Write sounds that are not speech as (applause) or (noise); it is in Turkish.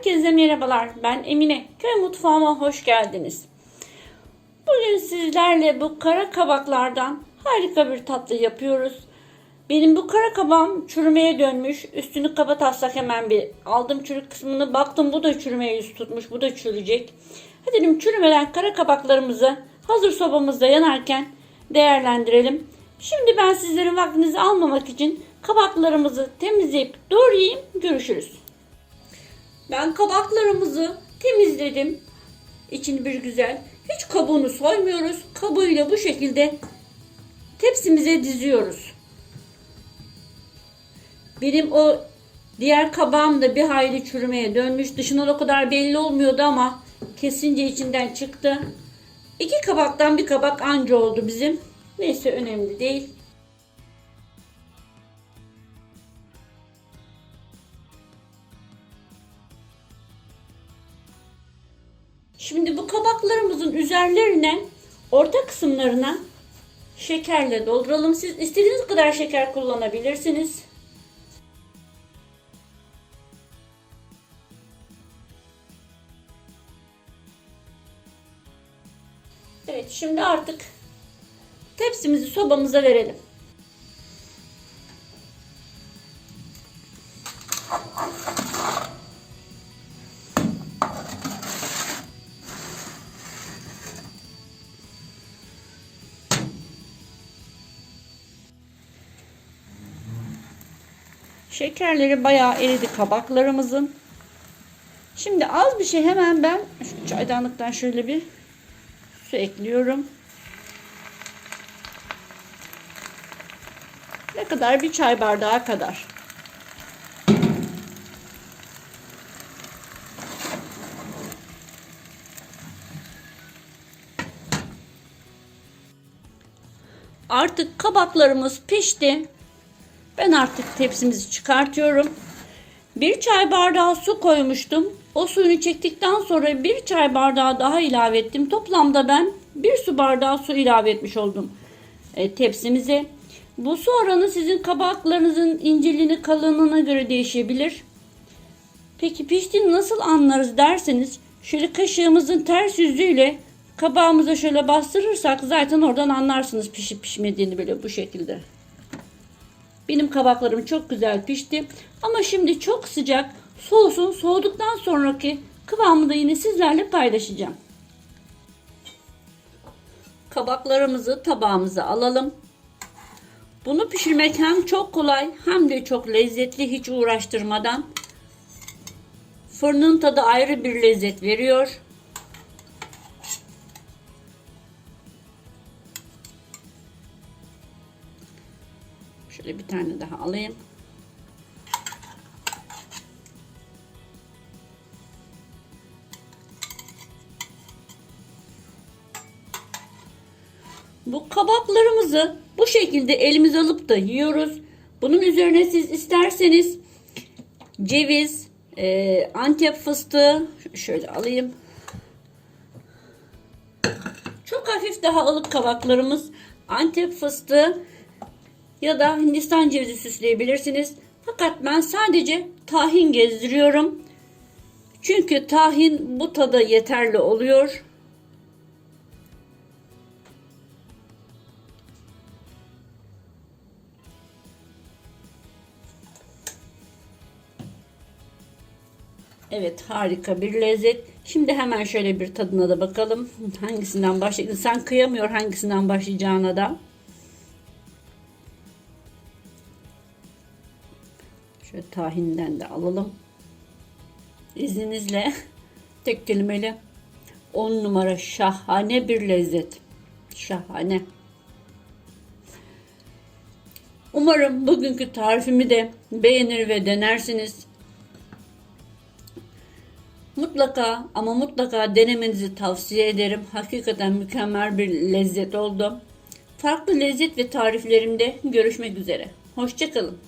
Herkese merhabalar. Ben Emine. Köy mutfağıma hoş geldiniz. Bugün sizlerle bu kara kabaklardan harika bir tatlı yapıyoruz. Benim bu kara kabağım çürümeye dönmüş. Üstünü kapatarsak hemen bir aldım çürük kısmını. Baktım bu da çürümeye yüz tutmuş. Bu da çürüyecek. Hadi dedim çürümeden kara kabaklarımızı hazır sobamızda yanarken değerlendirelim. Şimdi ben sizlerin vaktinizi almamak için kabaklarımızı temizleyip doğrayayım. Görüşürüz. Ben kabaklarımızı temizledim. İçini bir güzel. Hiç kabuğunu soymuyoruz. Kabuğuyla bu şekilde tepsimize diziyoruz. Benim o diğer kabağım da bir hayli çürümeye dönmüş. Dışından o kadar belli olmuyordu ama kesince içinden çıktı. İki kabaktan bir kabak anca oldu bizim. Neyse önemli değil. Şimdi bu kabaklarımızın üzerlerine orta kısımlarına şekerle dolduralım. Siz istediğiniz kadar şeker kullanabilirsiniz. Evet şimdi artık tepsimizi sobamıza verelim. Şekerleri bayağı eridi kabaklarımızın. Şimdi az bir şey hemen ben şu çaydanlıktan şöyle bir su ekliyorum. Ne kadar? Bir çay bardağı kadar. Artık kabaklarımız pişti. Ben artık tepsimizi çıkartıyorum. Bir çay bardağı su koymuştum. O suyunu çektikten sonra bir çay bardağı daha ilave ettim. Toplamda ben bir su bardağı su ilave etmiş oldum e, tepsimize. Bu su oranı sizin kabaklarınızın inceliğine kalınlığına göre değişebilir. Peki piştiğini nasıl anlarız derseniz şöyle kaşığımızın ters yüzüyle kabağımıza şöyle bastırırsak zaten oradan anlarsınız pişip pişmediğini böyle bu şekilde. Benim kabaklarım çok güzel pişti. Ama şimdi çok sıcak. Soğusun. Soğuduktan sonraki kıvamı da yine sizlerle paylaşacağım. Kabaklarımızı tabağımıza alalım. Bunu pişirmek hem çok kolay hem de çok lezzetli hiç uğraştırmadan. Fırının tadı ayrı bir lezzet veriyor. Şöyle bir tane daha alayım. Bu kabaklarımızı bu şekilde elimize alıp da yiyoruz. Bunun üzerine siz isterseniz ceviz, e, antep fıstığı şöyle alayım. Çok hafif daha ılık kabaklarımız. Antep fıstığı ya da Hindistan cevizi süsleyebilirsiniz. Fakat ben sadece tahin gezdiriyorum. Çünkü tahin bu tada yeterli oluyor. Evet harika bir lezzet. Şimdi hemen şöyle bir tadına da bakalım. Hangisinden başlayalım? Sen kıyamıyor hangisinden başlayacağına da. Şöyle tahinden de alalım. İzninizle (laughs) tek kelimeyle 10 numara şahane bir lezzet. Şahane. Umarım bugünkü tarifimi de beğenir ve denersiniz. Mutlaka ama mutlaka denemenizi tavsiye ederim. Hakikaten mükemmel bir lezzet oldu. Farklı lezzet ve tariflerimde görüşmek üzere. Hoşçakalın.